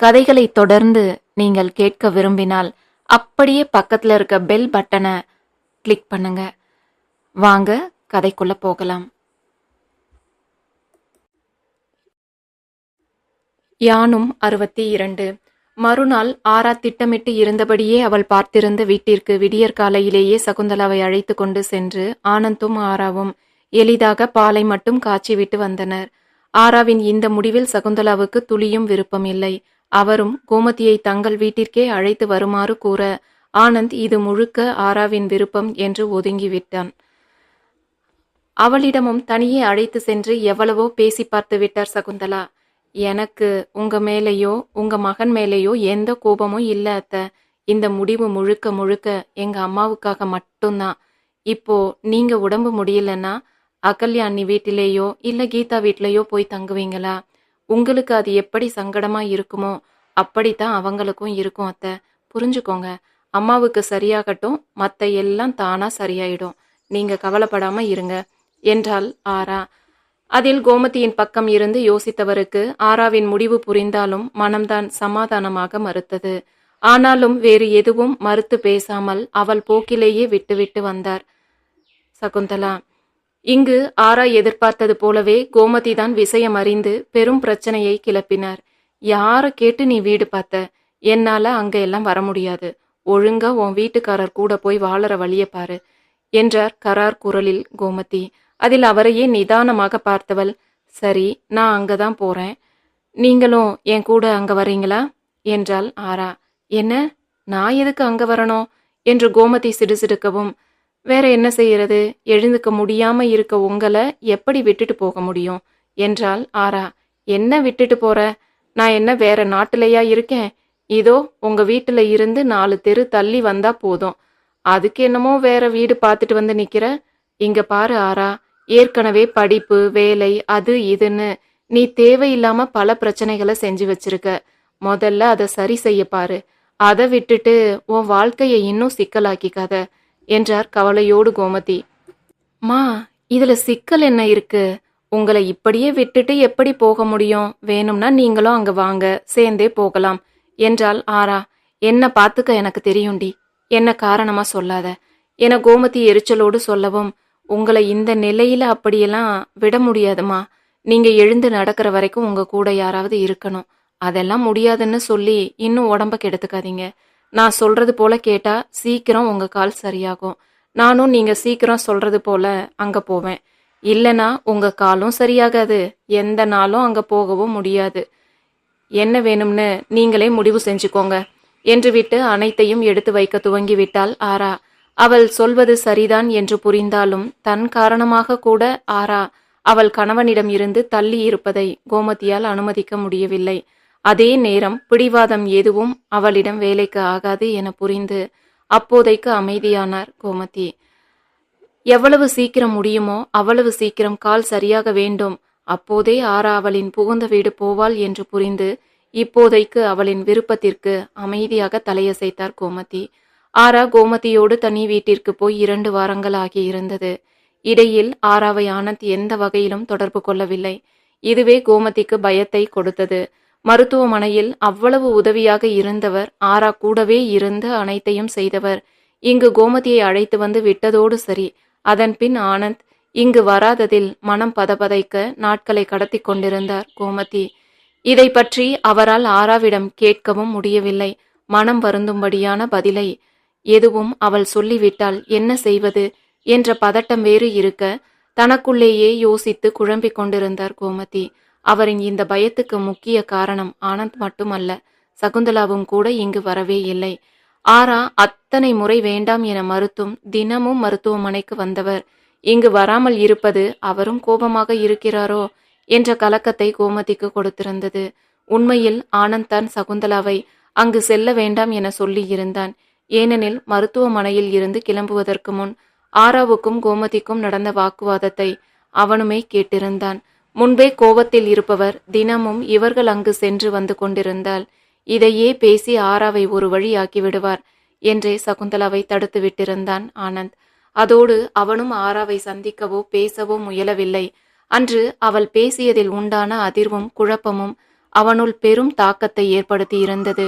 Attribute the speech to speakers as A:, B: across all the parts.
A: கதைகளை தொடர்ந்து நீங்கள் கேட்க விரும்பினால் அப்படியே பக்கத்தில் இருக்க பெல் பட்டனை கிளிக் பண்ணுங்க. வாங்க கதைக்குள்ள போகலாம். யானும் அறுபத்தி இரண்டு. மறுநாள் ஆரா திட்டமிட்டு இருந்தபடியே அவள் பார்த்திருந்த வீட்டிற்கு விடியற் காலையிலேயே சகுந்தலாவை அழைத்து கொண்டு சென்று ஆனந்தும் ஆராவும் எளிதாக பாலை மட்டும் காய்ச்சிவிட்டு வந்தனர். ஆராவின் இந்த முடிவில் சகுந்தலாவுக்கு துளியும் விருப்பம் இல்லை அவரும் கோமதியை தங்கள் வீட்டிற்கே அழைத்து வருமாறு கூற ஆனந்த் இது முழுக்க ஆராவின் விருப்பம் என்று ஒதுங்கிவிட்டான். அவளிடமும் தனியே அழைத்து சென்று எவ்வளவோ பேசி பார்த்து விட்டார் சகுந்தலா. எனக்கு உங்க மேலேயோ உங்க மகன் மேலேயோ எந்த கோபமும் இல்லை அத்த. இந்த முடிவு முழுக்க முழுக்க எங்க அம்மாவுக்காக மட்டும்தான். இப்போ நீங்க உடம்பு முடியலன்னா அகல்யா அண்ணி வீட்டிலேயோ இல்லை கீதா வீட்டிலேயோ போய் தங்குவீங்களா? உங்களுக்கு அது எப்படி சங்கடமா இருக்குமோ அப்படித்தான் அவங்களுக்கும் இருக்கும் அத்தை. புரிஞ்சுக்கோங்க. அம்மாவுக்கு சரியாகட்டும் மற்ற எல்லாம் தானா சரியாயிடும். நீங்க கவலைப்படாம இருங்க. என்றாள் ஆரா. அதில் கோமதியின் பக்கம் இருந்து யோசித்தவருக்கு ஆராவின் முடிவு புரிந்தாலும் மனம்தான் சமாதானமாக மறுத்தது. ஆனாலும் வேறு எதுவும் மறுத்து பேசாமல் அவள் போக்கிலேயே விட்டுவிட்டு வந்தார். சகுந்தலா இங்கு ஆரா எதிர்பார்த்தது போலவே கோமதி தான் விஷயம் அறிந்து பெரும் பிரச்சனையை கிளப்பினார். யார கேட்டு நீ வீடு பார்த்த? என்னால அங்க எல்லாம் வர முடியாது. ஒழுங்கா உன் வீட்டுக்காரர் கூட போய் வாழற வழிய பாரு என்றார் கரார் குரலில் கோமதி. அதில் அவரையே நிதானமாக பார்த்தவள் சரி நான் அங்கதான் போறேன். நீங்களும் என் கூட அங்க வரீங்களா? என்றாள் ஆரா. என்ன? நான் எதுக்கு அங்க வரணும்? என்று கோமதி சிடுசிடுக்கவும் வேற என்ன செய்யறது? எழுந்துக்க முடியாம இருக்க உங்களை எப்படி விட்டுட்டு போக முடியும்? என்றால் ஆரா. என்ன விட்டுட்டு போற? நான் என்ன வேற நாட்டிலையா இருக்கேன்? இதோ உங்க வீட்டுல இருந்து நாலு தெரு தள்ளி வந்தா போதும். அதுக்கு என்னமோ வேற வீடு பார்த்துட்டு வந்து நிக்கிற? இங்க பாரு ஆரா. ஏற்கனவே படிப்பு வேலை அது இதுன்னு நீ தேவையில்லாம பல பிரச்சனைகளை செஞ்சு வச்சிருக்க. முதல்ல அதை சரி செய்ய பாரு. அதை விட்டுட்டு உன் வாழ்க்கையை இன்னும் சிக்கலாக்கிக்காத. என்றார் கவலையோடு கோமதி. மா இதுல சிக்கல் என்ன இருக்கு? உங்களை இப்படியே விட்டுட்டு எப்படி போக முடியும்? வேணும்னா நீங்களும் அங்க வாங்க சேர்ந்தே போகலாம் என்றால் ஆரா. என்ன பார்த்துக்க எனக்கு தெரியும்டி. என்ன காரணமா சொல்லாத என கோமதி எரிச்சலோடு சொல்லவும் உங்களை இந்த நிலையில அப்படியெல்லாம் விட முடியாதுமா. நீங்க எழுந்து நடக்கிற வரைக்கும் உங்க கூட யாராவது இருக்கணும். அதெல்லாம் முடியாதுன்னு சொல்லி இன்னும் உடம்ப கெடுத்துக்காதீங்க. நான் சொல்கிறது போல் கேட்டால் சீக்கிரம் உங்கள் கால் சரியாகும். நானும் நீங்கள் சீக்கிரம் சொல்கிறது போல் அங்கே போவேன். இல்லைனா உங்கள் காலும் சரியாகாது. எந்த நாளும் அங்கே போகவும் முடியாது. என்ன வேணும்னு நீங்களே முடிவு செஞ்சுக்கோங்க. என்று விட்டு அனைத்தையும் எடுத்து வைக்க துவங்கிவிட்டாள் ஆரா. அவள் சொல்வது சரிதான் என்று புரிந்தாலும் தன் காரணமாக கூட ஆரா அவள் கணவனிடம் இருந்து தள்ளி இருப்பதை கோமதியால் அனுமதிக்க முடியவில்லை. அதே நேரம் பிடிவாதம் எதுவும் அவளிடம் வேலைக்கு ஆகாது என புரிந்து அப்போதைக்கு அமைதியானார் கோமதி. எவ்வளவு சீக்கிரம் முடியுமோ அவ்வளவு சீக்கிரம் கால் சரியாக வேண்டும். அப்போதே ஆரா அவளின் புகுந்த வீடு போவாள் என்று புரிந்து இப்போதைக்கு அவளின் விருப்பத்திற்கு அமைதியாக தலையசைத்தார் கோமதி. ஆரா கோமதியோடு தனி வீட்டிற்கு போய் இரண்டு வாரங்கள் ஆகி இருந்தது. இடையில் ஆராவை ஆனந்த் எந்த வகையிலும் தொடர்பு கொள்ளவில்லை. இதுவே கோமதிக்கு பயத்தை கொடுத்தது. மருத்துவமனையில் அவ்வளவு உதவியாக இருந்தவர் ஆரா கூடவே இருந்து அனைத்தையும் செய்தவர். இங்கு கோமதியை அழைத்து வந்து விட்டதோடு சரி. அதன் பின் ஆனந்த் இங்கு வராததில் மனம் பதபதைக்க நாட்களை கடத்தி கொண்டிருந்தார் கோமதி. இதை பற்றி அவரால் ஆராவிடம் கேட்கவும் முடியவில்லை. மனம் வருந்தும்படியான பதிலை எதுவும் அவள் சொல்லிவிட்டால் என்ன செய்வது என்ற பதட்டம் வேறு இருக்க தனக்குள்ளேயே யோசித்து குழம்பிக் கொண்டிருந்தார் கோமதி. அவரின் இந்த பயத்துக்கு முக்கிய காரணம் ஆனந்த் மட்டுமல்ல சகுந்தலாவும் கூட இங்கு வரவே இல்லை. ஆரா அத்தனை முறை வேண்டாம் என மறுத்தும் தினமும் மருத்துவமனைக்கு வந்தவர். இங்கு வராமல் இருப்பது அவரும் கோபமாக இருக்கிறாரோ என்ற கலக்கத்தை கோமதிக்கு கொடுத்திருந்தது. உண்மையில் ஆனந்த் தான் சகுந்தலாவை அங்கு செல்ல வேண்டாம் என சொல்லி இருந்தான். ஏனெனில் மருத்துவமனையில் இருந்து கிளம்புவதற்கு முன் ஆராவுக்கும் கோமதிக்கும் நடந்த வாக்குவாதத்தை அவனுமே கேட்டிருந்தான். முன்பே கோபத்தில் இருப்பவர் தினமும் இவர்கள் அங்கு சென்று வந்து கொண்டிருந்தால் இதையே பேசி ஆராவை ஒரு வழியாக்கி விடுவார் என்றே சகுந்தலாவை தடுத்து விட்டிருந்தான் ஆனந்த். அதோடு அவனும் ஆராவை சந்திக்கவோ பேசவோ முயலவில்லை. அன்று அவள் பேசியதில் உண்டான அதிர்வும் குழப்பமும் அவனுள் பெரும் தாக்கத்தை ஏற்படுத்தி இருந்தது.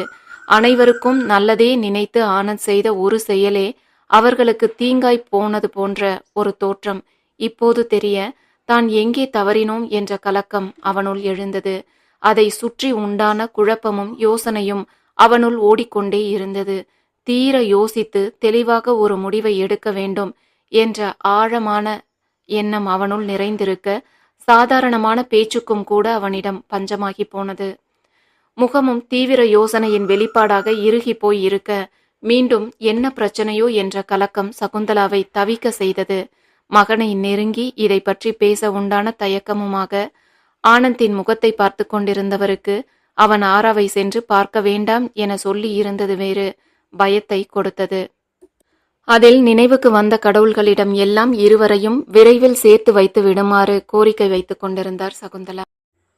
A: அனைவருக்கும் நல்லதே நினைத்து ஆனந்த் செய்த ஒரு செயலே அவர்களுக்கு தீங்காய் போனது போன்ற ஒரு தோற்றம் இப்போது தெரிய தான் எங்கே தவறினோம் என்ற கலக்கம் அவனுள் எழுந்தது. அதை சுற்றி உண்டான குழப்பமும் யோசனையும் அவனுள் ஓடிக்கொண்டே இருந்தது. தீர யோசித்து தெளிவாக ஒரு முடிவை எடுக்க வேண்டும் என்ற ஆழமான எண்ணம் அவனுள் நிறைந்திருக்க சாதாரணமான பேச்சுக்கும் கூட அவனிடம் பஞ்சமாகி போனது. முகமும் தீவிர யோசனையின் வெளிப்பாடாக இறுகி போய் இருக்க மீண்டும் என்ன பிரச்சனையோ என்ற கலக்கம் சகுந்தலாவை தவிக்க செய்தது. மகனை நெருங்கி இதை பற்றி பேச உண்டான தயக்கமுமாக ஆனந்தின் முகத்தை பார்த்து கொண்டிருந்தவருக்கு அவன் ஆறாவை சென்று பார்க்க வேண்டாம் என சொல்லி இருந்தது வேறு பயத்தை கொடுத்தது. அதில் நினைவுக்கு வந்த கடவுள்களிடம் எல்லாம் இருவரையும் விரைவில் சேர்த்து வைத்து விடுமாறு கோரிக்கை வைத்துக் கொண்டிருந்தார் சகுந்தலா.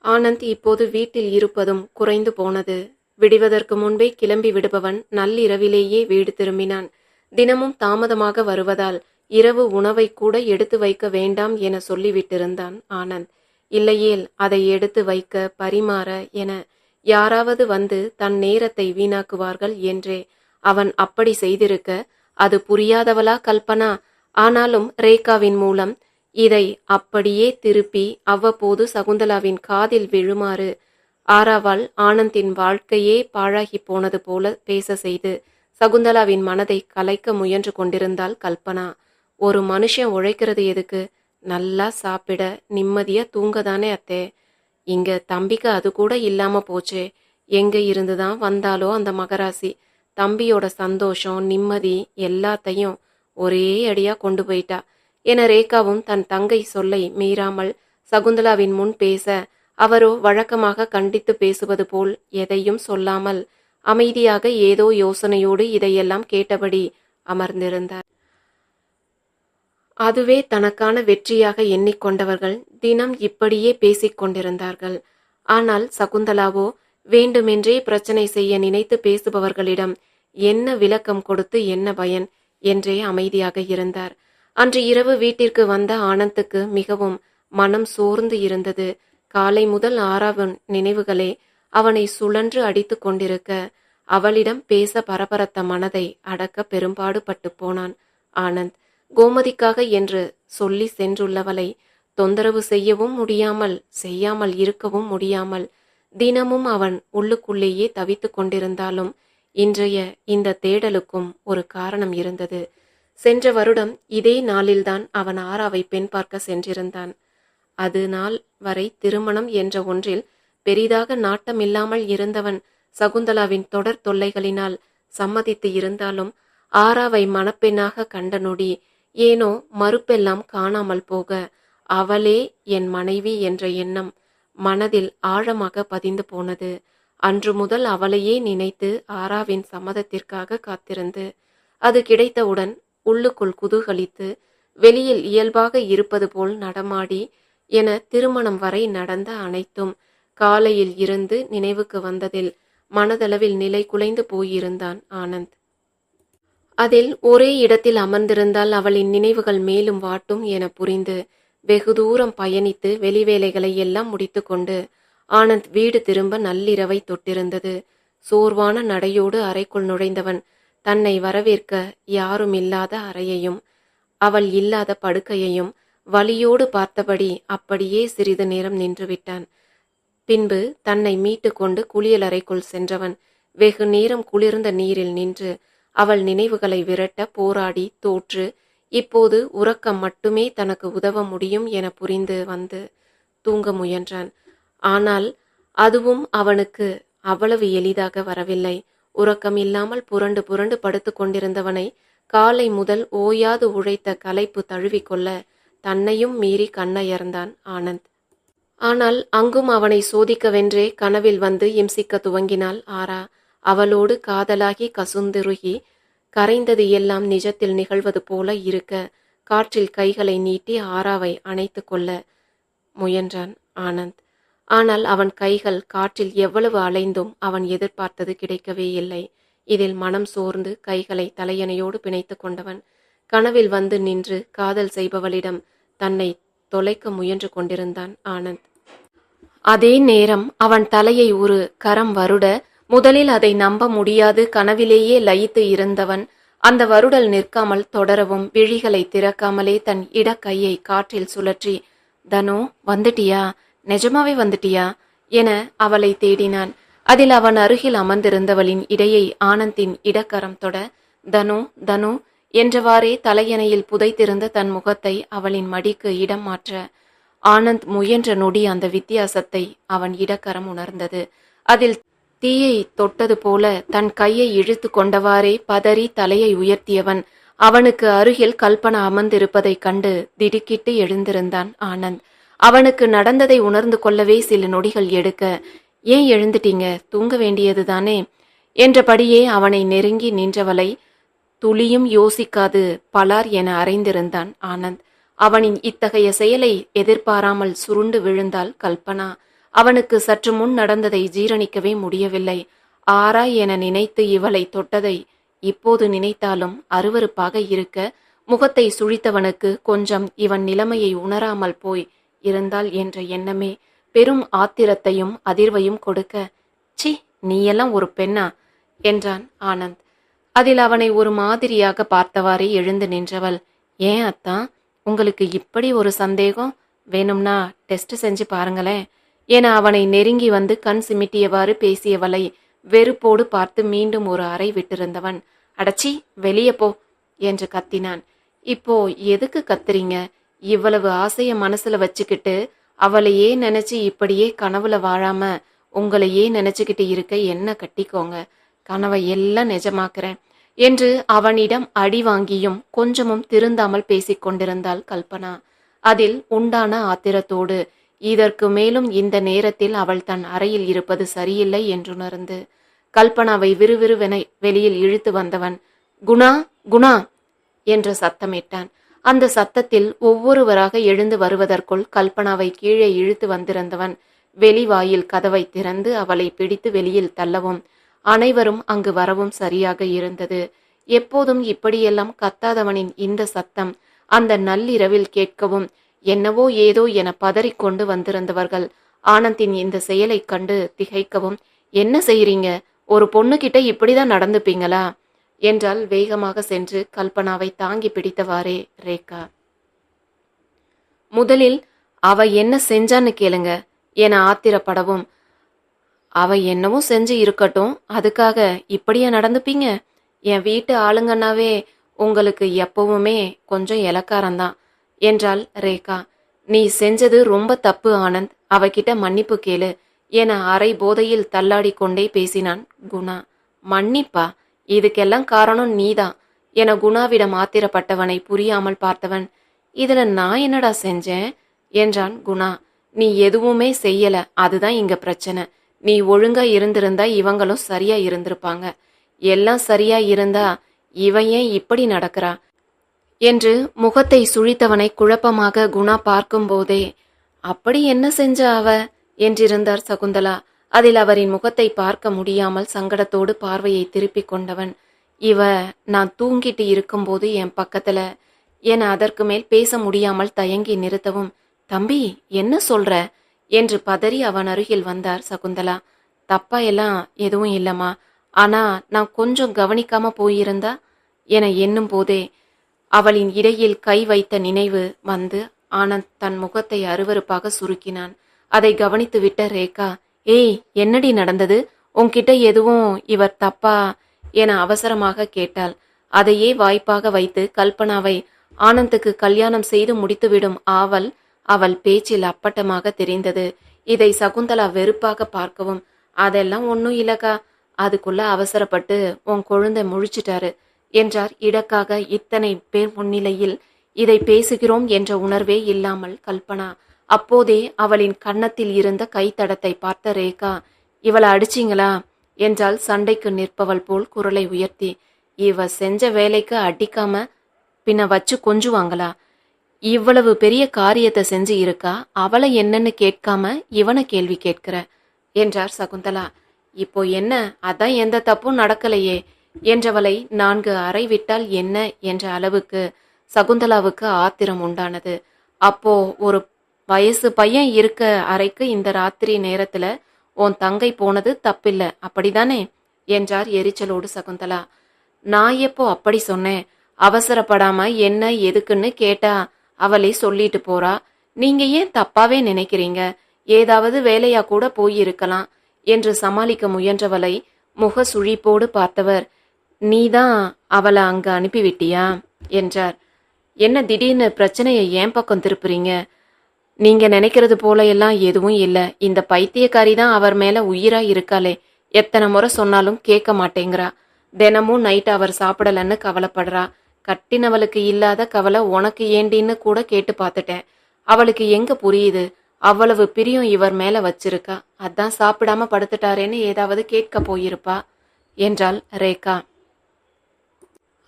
A: ஆனந்த் இப்போது வீட்டில் இருப்பதும் குறைந்து போனது. விடுவதற்கு முன்பே கிளம்பி விடுபவன் நள்ளிரவிலேயே வீடு திரும்பினான். தினமும் தாமதமாக வருவதால் இரவு உணவை கூட எடுத்து வைக்க வேண்டாம் என சொல்லிவிட்டிருந்தான் ஆனந்த். இல்லையேல் அதை எடுத்து வைக்க பரிமாற என யாராவது வந்து தன் நேரத்தை வீணாக்குவார்கள் என்றே அவன் அப்படி செய்திருக்க அது புரியாதவளா கல்பனா? ஆனாலும் ரேகாவின் மூலம் இதை அப்படியே திருப்பி அவ்வப்போது சகுந்தலாவின் காதில் விழுமாறு ஆராவால் ஆனந்தின் வாழ்க்கையே பாழாகி போனது போல பேச செய்து சகுந்தலாவின் மனதை கலைக்க முயன்று கொண்டிருந்தாள் கல்பனா. ஒரு மனுஷன் உழைக்கிறது எதுக்கு? நல்லா சாப்பிட நிம்மதியா தூங்கதானே அத்தே. இங்கே தம்பிக்கு அது கூட இல்லாமல் போச்சே. எங்கே இருந்து தான் வந்தாலோ அந்த மகராசி. தம்பியோட சந்தோஷம் நிம்மதி எல்லாத்தையும் ஒரே அடியாக கொண்டு போயிட்டா. என ரேகாவும் தன் தங்கை சொல்லை மீறாமல் சகுந்தலாவின் முன் பேச அவரோ வழக்கமாக கண்டித்து பேசுவது போல் எதையும் சொல்லாமல் அமைதியாக ஏதோ யோசனையோடு இதையெல்லாம் கேட்டபடி அமர்ந்திருந்தார். அதுவே தனக்கான வெற்றியாக எண்ணிக்கொண்டவர்கள் தினம் இப்படியே பேசிக் கொண்டிருந்தார்கள் ஆனால் சகுந்தலாவோ வேண்டுமென்றே பிரச்சனை செய்ய நினைத்து பேசுபவர்களிடம் என்ன விளக்கம் கொடுத்து என்ன பயன்? என்றே அமைதியாக இருந்தார். அன்று இரவு வீட்டிற்கு வந்த ஆனந்துக்கு மிகவும் மனம் சோர்ந்து இருந்தது. காலை முதல் ஆறாவது நினைவுகளே அவனை சுழன்று அடித்து கொண்டிருக்க அவளிடம் பேச பரபரத்த மனதை அடக்க பெரும்பாடு பட்டு போனான் ஆனந்த். கோமதிக்காக என்று சொல்லி சென்றுள்ளவளை தொந்தரவு செய்யவும் முடியாமல் செய்யாமல் இருக்கவும் முடியாமல் தினமும் அவன் உள்ளுக்குள்ளேயே தவித்துக் கொண்டிருந்தாலும் இன்றைய இந்த தேடலுக்கும் ஒரு காரணம் இருந்தது. சென்ற வருடம் இதே நாளில்தான் அவன் ஆராவை பெண் பார்க்க சென்றிருந்தான். அது நாள் வரை திருமணம் என்ற ஒன்றில் பெரிதாக நாட்டமில்லாமல் இருந்தவன் சகுந்தலாவின் தொடர் தொல்லைகளினால் சம்மதித்து இருந்தாலும் ஆராவை மணப்பெண்ணாக கண்ட நொடி ஏனோ மறுப்பெல்லாம் காணாமல் போக அவளே என் மனைவி என்ற எண்ணம் மனதில் ஆழமாக பதிந்து போனது. அன்று முதல் அவளையே நினைத்து ஆராவின் சம்மதத்திற்காக காத்திருந்து அது கிடைத்தவுடன் உள்ளுக்குள் குதூகலித்து வெளியில் இயல்பாக இருப்பது போல் நடமாடி என திருமணம் வரை நடந்த அனைத்தும் காலையில் இருந்து நினைவுக்கு வந்ததில் மனதளவில் நிலை குலைந்து போயிருந்தான் ஆனந்த். அதில் ஒரே இடத்தில் அமர்ந்திருந்தால் அவளின் நினைவுகள் மேலும் வாட்டும் என புரிந்து வெகு தூரம் பயணித்து வெளிவேலைகளை எல்லாம் முடித்துக்கொண்டு ஆனந்த் வீடு திரும்ப நள்ளிரவை தொட்டிருந்தது. சோர்வான நடையோடு அறைக்குள் நுழைந்தவன் தன்னை வரவேற்க யாரும் இல்லாத அறையையும் அவள் இல்லாத படுக்கையையும் வலியோடு பார்த்தபடி அப்படியே சிறிது நேரம் நின்றுவிட்டான். பின்பு தன்னை மீட்டு கொண்டு குளியலறைக்குள் சென்றவன் வெகு நேரம் குளிர்ந்த நீரில் நின்று அவள் நினைவுகளை விரட்ட போராடி தோற்று இப்போது உறக்கம் மட்டுமே தனக்கு உதவ முடியும் என புரிந்து வந்து தூங்க முயன்றான். ஆனால் அதுவும் அவனுக்கு அவ்வளவு எளிதாக வரவில்லை. உறக்கம் இல்லாமல் புரண்டு புரண்டு படுத்து கொண்டிருந்தவனை காலை முதல் ஓயாது உழைத்த கலைப்பு தழுவிக்கொள்ள தன்னையும் மீறி கண்ணயர்ந்தான் ஆனந்த். ஆனால் அங்கும் அவனை சோதிக்கவென்றே கனவில் வந்து இம்சிக்க துவங்கினாள் ஆரா. அவளோடு காதலாகி கசுந்துருகி கரைந்தது எல்லாம் நிஜத்தில் நிகழ்வது போல இருக்க காற்றில் கைகளை நீட்டி ஆராவை அணைத்து கொள்ள முயன்றான் ஆனந்த். ஆனால் அவன் கைகள் காற்றில் எவ்வளவு அலைந்தும் அவன் எதிர்பார்த்தது கிடைக்கவே இல்லை. இதில் மனம் சோர்ந்து கைகளை தலையணையோடு பிணைத்து கொண்டவன் கனவில் வந்து நின்று காதல் செய்பவளிடம் தன்னை தொலைக்க முயன்று கொண்டிருந்தான் ஆனந்த். அதே நேரம் அவன் தலையை ஒரு கரம் வருட முதலில் அதை நம்ப முடியாது கனவிலேயே லயித்து இருந்தவன். அந்த வருடல் நிற்காமல் தொடரவும் விழிகளை திறக்காமலே தன் இடக்கையை காற்றில் சுழற்றி தனு வந்துட்டியா? நிஜமாவே வந்துட்டியா? என அவளை தேடினான். அதில் அவன் அருகில் அமர்ந்திருந்தவளின் இடையை ஆனந்தின் இடக்கரம் தொட தனு தனு என்றவாறே தலையணையில் புதைத்திருந்த தன் முகத்தை அவளின் மடிக்கு இடம் மாற்ற ஆனந்த் முயன்ற நொடி அந்த வித்தியாசத்தை அவன் இடக்கரம் உணர்ந்தது. அதில் தீயை தொட்டது போல தன் கையை இழுத்து கொண்டவாறே பதறி தலையை உயர்த்தியவன். அவனுக்கு அருகில் கல்பனா அமர்ந்திருப்பதைக் கண்டு திடுக்கிட்டு எழுந்திருந்தான் ஆனந்த். அவனுக்கு நடந்ததை உணர்ந்து கொள்ளவே சில நொடிகள் எடுக்க ஏன் எழுந்துட்டீங்க? தூங்க வேண்டியதுதானே? என்றபடியே அவனை நெருங்கி நின்றவளை துளியும் யோசிக்காது பலார் என அறைந்திருந்தான் ஆனந்த். அவனின் இத்தகைய செயலை எதிர்பாராமல் சுருண்டு விழுந்தாள் கல்பனா. அவனுக்கு சற்று முன் நடந்ததை ஜீரணிக்கவே முடியவில்லை. ஆரா என நினைத்து இவளை தொட்டதை இப்போது நினைத்தாலும் அருவருப்பாக இருக்க முகத்தை சுழித்தவனுக்கு கொஞ்சம் இவன் நிலைமையை உணராமல் போய் இருந்தாள் என்ற எண்ணமே பெரும் ஆத்திரத்தையும் அதிர்வையும் கொடுக்க சி நீயெல்லாம் ஒரு பெண்ணா? என்றான் ஆனந்த். அதில் அவனை ஒரு மாதிரியாக பார்த்தவாறே எழுந்து நின்றவள். ஏன் அத்தான் உங்களுக்கு இப்படி ஒரு சந்தேகம்? வேணும்னா டெஸ்ட் செஞ்சு பாருங்களேன். என அவனை நெருங்கி வந்து கண் சிமிட்டியவாறு பேசியவளை வெறுப்போடு பார்த்து மீண்டும் ஒரு அறை விட்டிருந்தவன். அடச்சி வெளியே போ என்று கத்தினான். இப்போ எதுக்கு கத்துறீங்க? இவ்வளவு ஆசைய மனசுல வச்சுக்கிட்டு அவளையே நினைச்சு இப்படியே கனவுல வாழாம உங்களையே நினைச்சுக்கிட்டு இருக்க என்ன கட்டிக்கோங்க? கனவை எல்லாம் நிஜமாக்குறேன் என்று அவனிடம் அடி வாங்கியும் கொஞ்சமும் திருந்தாமல் பேசிக் கொண்டிருந்தாள் கல்பனா. அதில் உண்டான ஆத்திரத்தோடு இதற்கு மேலும் இந்த நேரத்தில் அவள் தன் அறையில் இருப்பது சரியில்லை என்றுணர்ந்து கல்பனாவை விறுவிறுவென வெளியில் இழுத்து வந்தவன் குணா குணா என்று சத்தமிட்டான். அந்த சத்தத்தில் ஒவ்வொருவராக எழுந்து வருவதற்குள் கல்பனாவை கீழே இழுத்து வந்திருந்தவன் வெளிவாயில் கதவை திறந்து அவளை பிடித்து வெளியில் தள்ளவும் அனைவரும் அங்கு வரவும் சரியாக இருந்தது. எப்போதும் இப்படியெல்லாம் கத்தாதவனின் இந்த சத்தம் அந்த நள்ளிரவில் கேட்கவும் என்னவோ ஏதோ என பதறிக்கொண்டு வந்திருந்தவர்கள். ஆனந்தின் இந்த செயலைக் கண்டு திகைக்கவும் என்ன செய்றீங்க? ஒரு பொண்ணுகிட்ட இப்படிதான் நடந்துப்பீங்களா? என்றால் வேகமாக சென்று கல்பனாவை தாங்கி பிடித்தவாறே ரேகா. முதலில் அவ என்ன செஞ்சான்னு கேளுங்க என ஆத்திரப்படவும் அவ என்னவோ செஞ்சு இருக்கட்டும் அதுக்காக இப்படியா நடந்துப்பீங்க? என் வீட்டு ஆளுங்கன்னாவே உங்களுக்கு எப்பவுமே கொஞ்சம் இலக்காரம்தான் என்றாள் ரேகா. நீ செஞ்சது ரொம்ப தப்பு ஆனந்த். அவகிட்ட மன்னிப்பு கேளு என அரை போதையில் தள்ளாடி கொண்டே பேசினான் குணா. மன்னிப்பா? இதுக்கெல்லாம் காரணம் நீதான் என குணாவிடம் ஆத்திரப்பட்டவனை புரியாமல் பார்த்தவன். இதுல நான் என்னடா செஞ்சேன்? என்றான் குணா. நீ எதுவுமே செய்யல. அதுதான் இங்க பிரச்சனை. நீ ஒழுங்கா இருந்திருந்தா இவங்களும் சரியா இருந்திருப்பாங்க. எல்லாம் சரியா இருந்தா இவன் ஏன் இப்படி நடக்கிறா? என்று முகத்தை சுழித்தவனை குழப்பமாக குணா பார்க்கும்போதே அப்படி என்ன செஞ்ச அவ? என்றிருந்தார் சகுந்தலா. அதில் அவரின் முகத்தை பார்க்க முடியாமல் சங்கடத்தோடு பார்வையை திருப்பிக் கொண்டவன் இவ நான் தூங்கிட்டு இருக்கும்போது என் பக்கத்துல என அதற்கு மேல் பேச முடியாமல் தயங்கி நிறுத்தவும் தம்பி என்ன சொல்ற? என்று பதறி அவன் அருகில் வந்தார் சகுந்தலா. தப்பா எல்லாம் எதுவும் இல்லம்மா. ஆனா நான் கொஞ்சம் கவனிக்காம போயிருந்தா? என எண்ணும் போதே அவளின் இடையில் கை வைத்த நினைவு வந்து ஆனந்த் தன் முகத்தை அருவருப்பாக சுருக்கினான். அதை கவனித்துவிட்ட ரேகா ஏய் என்னடி நடந்தது? உன்கிட்ட எதுவும் இவர் தப்பா? என அவசரமாக கேட்டாள். அதையே வாய்ப்பாக வைத்து கல்பனாவை ஆனந்துக்கு கல்யாணம் செய்து முடித்துவிடும் ஆவல் அவள் பேச்சில் அப்பட்டமாக தெரிந்தது. இதை சகுந்தலா வெறுப்பாக பார்க்கவும் அதெல்லாம் ஒன்றும் இல்லக்கா. அதுக்குள்ள அவசரப்பட்டு உன் குழந்தை முழிச்சிட்டாரு. என்றார். இடக்காக இத்தனை பேர் முன்னிலையில் இதை பேசுகிறோம் என்ற உணர்வே இல்லாமல் கல்பனா அப்போதே அவளின் கன்னத்தில் இருந்த கைத்தடத்தை பார்த்த ரேகா இவளை அடிச்சிங்களா? என்றால் சண்டைக்கு நிற்பவள் போல் குரலை உயர்த்தி இவ செஞ்ச வேலைக்கு அடிக்காம பின்ன வச்சு கொஞ்சுவாங்களா? இவ்வளவு பெரிய காரியத்தை செஞ்சு இருக்கா? அவளை என்னன்னு கேட்காம இவனை கேள்வி கேட்கிற? என்றார் சகுந்தலா இப்போ என்ன? அதான் எந்த தப்பும் நடக்கலையே. என்றவளை நான்கு அறை விட்டால் என்ன என்ற அளவுக்கு சகுந்தலாவுக்கு ஆத்திரம் உண்டானது. அப்போ ஒரு வயசு பையன் இருக்க அறைக்கு இந்த ராத்திரி நேரத்துல உன் தங்கை போனது தப்பில்ல அப்படிதானே? என்றார் எரிச்சலோடு சகுந்தலா. நான் எப்போ அப்படி சொன்னேன்? அவசரப்படாம என்ன எதுக்குன்னு கேட்டா அவளே சொல்லிட்டு போறா. நீங்க ஏன் தப்பாவே நினைக்கிறீங்க? ஏதாவது வேலையா கூட போயிருக்கலாம் என்று சமாளிக்க முயன்றவளை முக சுழிப்போடு பார்த்தவர் நீதான் அவளை அங்கே அனுப்பிவிட்டியா? என்றார். என்ன திடீர்னு பிரச்சனையை ஏன் பக்கம் திருப்புறீங்க? நீங்க நினைக்கிறது போல எல்லாம் எதுவும் இல்லை. இந்த பைத்தியக்காரி தான் அவர் மேல உயிரா இருக்காளே. எத்தனை முறை சொன்னாலும் கேட்க மாட்டேங்கிறா. தினமும் நைட் அவர் சாப்பிடலன்னு கவலைப்படுறா. கட்டினவளுக்கு இல்லாத கவலை உனக்கு ஏண்டின்னு கூட கேட்டு பார்த்துட்டேன். அவளுக்கு எங்க புரியுது? அவ்வளவு பிரியம் இவர் மேல வச்சிருக்கா. அதான் சாப்பிடாம படுத்துட்டாரேன்னு ஏதாவது கேட்க போயிருப்பா? என்றாள் ரேகா.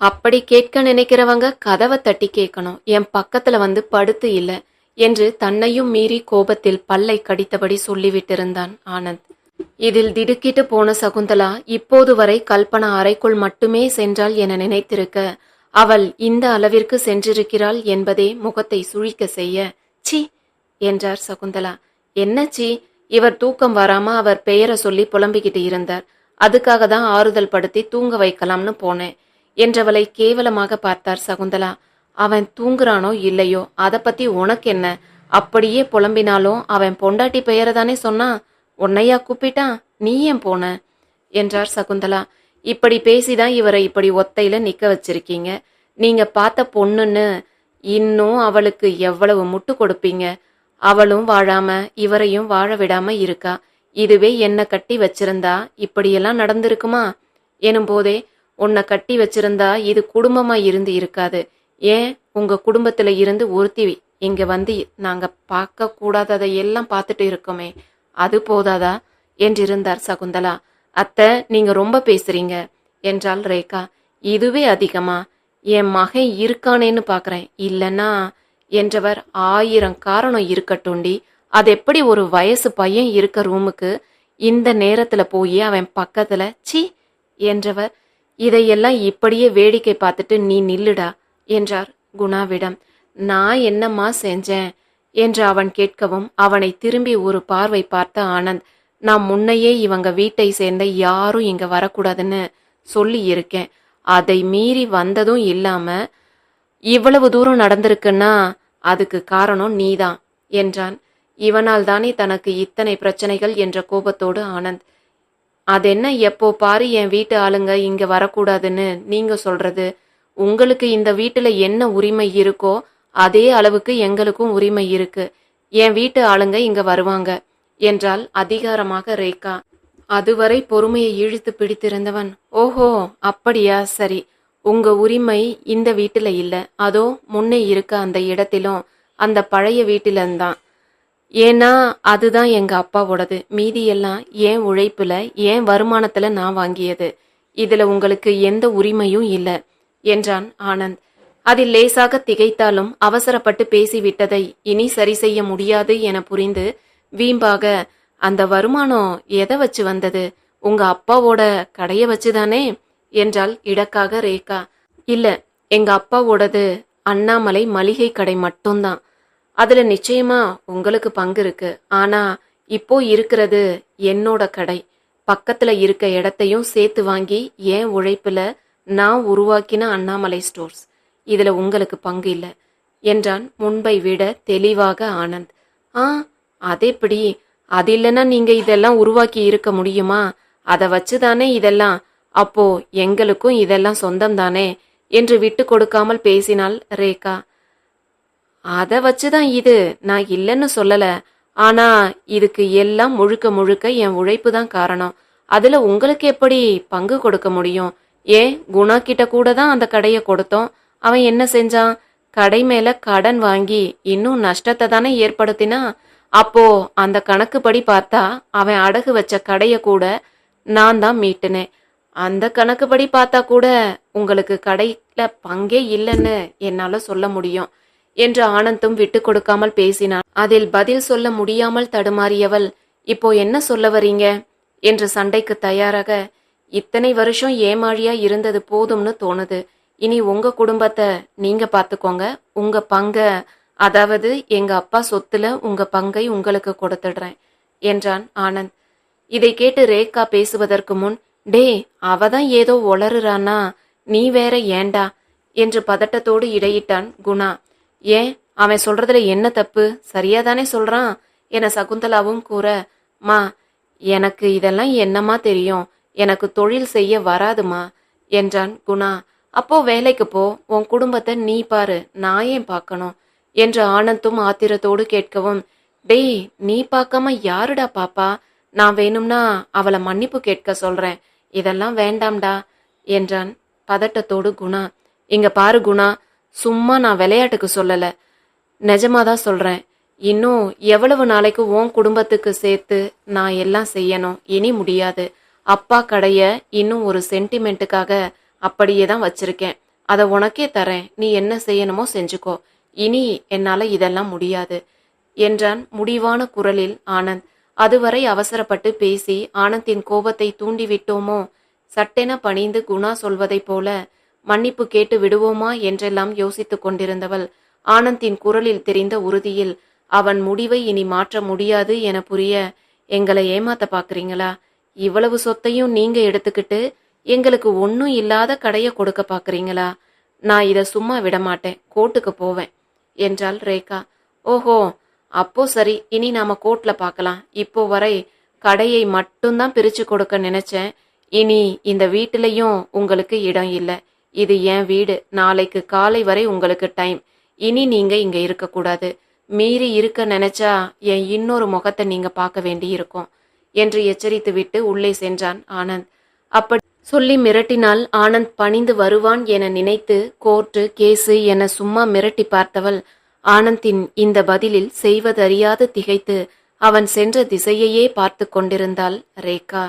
A: அப்படி கேட்க நினைக்கிறவங்க கதவை தட்டி கேட்கணும். என் பக்கத்துல வந்து படுத்து இல்லை என்று தன்னையும் மீறி கோபத்தில் பல்லை கடித்தபடி சொல்லிவிட்டிருந்தான் ஆனந்த். இதில் திடுக்கிட்டு போன சகுந்தலா இப்போது வரை கல்பனா அறைக்குள் மட்டுமே சென்றாள் என நினைத்திருக்க அவள் இந்த அளவிற்கு சென்றிருக்கிறாள் என்பதே முகத்தை சுழிக்க செய்ய சி என்றார் சகுந்தலா. என்ன சி இவர் தூக்கம் வராம அவர் பெயரை சொல்லி புலம்பிக்கிட்டு இருந்தார். அதுக்காக தான் ஆறுதல் படுத்தி தூங்க வைக்கலாம்னு போனேன். என்றவளை கேவலமாக பார்த்தார் சகுந்தலா. அவன் தூங்குறானோ இல்லையோ அதை பத்தி உனக்கு என்ன அப்படியே புலம்பினாலும் அவன் பொண்டாட்டி பெயரை தானே சொன்னா? உன்னையா கூப்பிட்டான் நீ ஏன் போன? என்றார் சகுந்தலா. இப்படி பேசிதான் இவரை இப்படி ஒத்தையில நிக்க வச்சிருக்கீங்க. நீங்க பார்த்த பொண்ணுன்னு இன்னும் அவளுக்கு எவ்வளவு முட்டு கொடுப்பீங்க? அவளும் வாழாம இவரையும் வாழ விடாம இருக்கா? இதுவே என்ன கட்டி வச்சிருந்தா இப்படியெல்லாம் நடந்திருக்குமா? எனும்போதே போதே உன்னை கட்டி வச்சிருந்தா இது குடும்பமா இருந்து இருக்காது. ஏன்? உங்க குடும்பத்துல இருந்து ஒருத்தி இங்க வந்து நாங்க பார்க்க கூடாததை எல்லாம் பார்த்துட்டு இருக்கோமே. அது போதாதா? என்றிருந்தார் சகுந்தலா. அத்தை நீங்க ரொம்ப பேசுறீங்க என்றாள் ரேகா. இதுவே அதிகமா? என் மகன் இருக்கானேன்னு பாக்குறேன். இல்லனா? என்றவர் ஆயிரம் காரணம் இருக்கட்டும்டி அது எப்படி ஒரு வயசு பையன் இருக்க ரூமுக்கு இந்த நேரத்துல போய் அவன் பக்கத்துல சி என்றவர் இதையெல்லாம் இப்படியே வேடிக்கை பார்த்துட்டு நீ நில்லுடா என்றார் குணாவிடம். நான் என்னம்மா செஞ்சேன்? என்று அவன் கேட்கவும் அவனை திரும்பி ஒரு பார்வை பார்த்த ஆனந்த் நான் முன்னையே இவங்க வீட்டை சேர்ந்த யாரும் இங்க வரக்கூடாதுன்னு சொல்லி இருக்கேன் அதை மீறி வந்ததும் இல்லாம இவ்வளவு தூரம் நடந்திருக்குன்னா அதுக்கு காரணம் நீதான் என்றான். இவனால் தானே தனக்கு இத்தனை பிரச்சனைகள் என்ற கோபத்தோடு ஆனந்த் அதென்ன எப்போ பாரு என் வீட்டு ஆளுங்க இங்க வரக்கூடாதுன்னு நீங்க சொல்றது? உங்களுக்கு இந்த வீட்டுல என்ன உரிமை இருக்கோ அதே அளவுக்கு எங்களுக்கும் உரிமை இருக்கு. என் வீட்டு ஆளுங்க இங்க வருவாங்க. என்றால் அதிகாரமாக ரேகா. அதுவரை பொறுமையை இழுத்து பிடித்திருந்தவன். ஓஹோ அப்படியா? சரி. உங்க உரிமை இந்த வீட்டுல இல்ல. அதோ முன்னே இருக்க அந்த இடத்திலும் அந்த பழைய வீட்டிலந்தான். ஏன்னா அதுதான் எங்க அப்பாவோடது. மீதி எல்லாம் ஏன் உழைப்புல ஏன் வருமானத்துல நான் வாங்கியது? இதுல உங்களுக்கு எந்த உரிமையும் இல்ல என்றான் ஆனந்த். அதில் லேசாக திகைத்தாலும் அவசரப்பட்டு பேசிவிட்டதை இனி சரி செய்ய முடியாது என புரிந்து வீம்பாக அந்த வருமானம் எதை வச்சு வந்தது? உங்க அப்பாவோட கடைய வச்சுதானே? என்றால் இடக்காக ரேகா. இல்ல எங்க அப்பாவோடது அண்ணாமலை மளிகை கடை மட்டும்தான். அதுல நிச்சயமா உங்களுக்கு பங்கு இருக்கு. ஆனா இப்போ இருக்கிறது என்னோட கடை. பக்கத்துல இருக்க இடத்தையும் சேர்த்து வாங்கி ஏன் உழைப்புல நான் உருவாக்கின அண்ணாமலை ஸ்டோர்ஸ். இதுல உங்களுக்கு பங்கு இல்லை. என்றான் முன்பை விட தெளிவாக ஆனந்த். ஆ அதேப்படி அது இல்லைன்னா நீங்க இதெல்லாம் உருவாக்கி இருக்க முடியுமா? அதை வச்சுதானே இதெல்லாம். அப்போ எங்களுக்கும் இதெல்லாம் சொந்தம் தானே என்று விட்டு கொடுக்காமல் பேசினாள் ரேகா. அத வச்சுதான் இது. நான் இல்லைன்னு சொல்லல. ஆனா இதுக்கு எல்லாம் முழுக்க முழுக்க என் உழைப்பு தான் காரணம். அதுல உங்களுக்கு எப்படி பங்கு கொடுக்க முடியும்? ஏன்? குணா கிட்ட கூட தான் அந்த கடையை கொடுத்தோம். அவன் என்ன செஞ்சான்? கடை மேல கடன் வாங்கி இன்னும் நஷ்டத்தை தானே ஏற்படுத்தினா? அப்போ அந்த கணக்குப்படி பார்த்தா அவன் அடகு வச்ச கடைய கூட நான் தான் மீட்டுனேன். அந்த கணக்குப்படி பார்த்தா கூட உங்களுக்கு கடையில பங்கே இல்லைன்னு என்னால சொல்ல முடியும். என்று ஆனந்தும் விட்டு கொடுக்காமல் பேசினான். அதில் பதில் சொல்ல முடியாமல் தடுமாறியவள் இப்போ என்ன சொல்ல வரீங்க? என்று சண்டைக்கு தயாராக இத்தனை வருஷம் ஏமாழியா இருந்தது போதும்னு தோணுது. இனி உங்க குடும்பத்தை நீங்க பாத்துக்கோங்க உங்க பங்க அதாவது எங்க அப்பா சொத்துல உங்க பங்கை உங்களுக்கு கொடுத்துடுறேன் என்றான் ஆனந்த். இதை கேட்டு ரேகா பேசுவதற்கு முன் டே அவ தான் ஏதோ ஒளறுறானா நீ வேற ஏண்டா? என்று பதட்டத்தோடு இடையிட்டான் குணா. ஏன் அவன் சொல்றதுல என்ன தப்பு? சரியாதானே சொல்றான்? என சகுந்தலாவும் கூற மா எனக்கு இதெல்லாம் என்னமா தெரியும்? எனக்கு தொழில் செய்ய வராதுமா? என்றான் குணா. அப்போ வேலைக்கு போ. உன் குடும்பத்தை நீ பாரு. நான் ஏன் பார்க்கணும்? என்று ஆனந்தும் ஆத்திரத்தோடு கேட்கவும் டேய் நீ பார்க்காம யாருடா பாப்பா? நான் வேணும்னா அவளை மன்னிப்பு கேட்க சொல்றேன். இதெல்லாம் வேண்டாம்டா. என்றான் பதட்டத்தோடு குணா. இங்க பாரு குணா. சும்மா நான் விளையாட்டுக்கு சொல்லல. நிஜமாதான் சொல்றேன். இன்னும் எவ்வளவு நாளைக்கு உன் குடும்பத்துக்கு சேர்த்து நான் எல்லாம் செய்யணும்? இனி முடியாது. அப்பா கடைய இன்னும் ஒரு சென்டிமெண்ட்டுக்காக அப்படியே தான் வச்சிருக்கேன். அதை உனக்கே தரேன். நீ என்ன செய்யணுமோ செஞ்சுக்கோ. இனி என்னால இதெல்லாம் முடியாது. என்றான் முடிவான குரலில் ஆனந்த். அதுவரை அவசரப்பட்டு பேசி ஆனந்தின் கோபத்தை தூண்டிவிட்டோமோ? சட்டென பணிந்து குணா சொல்வதைப் போல மன்னிப்பு கேட்டு விடுவோமா என்றெல்லாம் யோசித்துக் கொண்டிருந்தவள். ஆனந்தின் குரலில் தெரிந்த உறுதியில் அவன் முடிவை இனி மாற்ற முடியாது என புரிய எங்களை ஏமாத்த பாக்குறீங்களா இவ்வளவு சொத்தையும் நீங்க எடுத்துக்கிட்டு எங்களுக்கு ஒன்னும் இல்லாத கடைய கொடுக்க பாக்குறீங்களா நான் இதை சும்மா விட மாட்டேன் கோர்ட்டுக்கு போவேன் என்றாள் ரேகா. ஓஹோ அப்போ சரி இனி நாம கோர்ட்ல பார்க்கலாம். இப்போ வரை கடையை மட்டும்தான் பிரிச்சு கொடுக்க நினைச்சேன். இனி இந்த வீட்டிலையும் உங்களுக்கு இடம் இல்லை. இது என் வீடு. நாளைக்கு காலை வரை உங்களுக்கு டைம் இனி நீங்க இங்க இருக்கக்கூடாது. மீறி இருக்க நினைச்சா என் இன்னொரு முகத்தை நீங்க பார்க்க வேண்டி இருக்கும் என்று எச்சரித்துவிட்டு உள்ளே சென்றான் ஆனந்த். அப்படி சொல்லி மிரட்டினால் ஆனந்த் பணிந்து வருவான் என நினைத்து கோர்ட்டு கேஸு என சும்மா மிரட்டி பார்த்தவள் ஆனந்தின் இந்த பதிலில் செய்வதறியாது திகைத்து அவன் சென்ற திசையையே பார்த்து கொண்டிருந்தாள் ரேகா.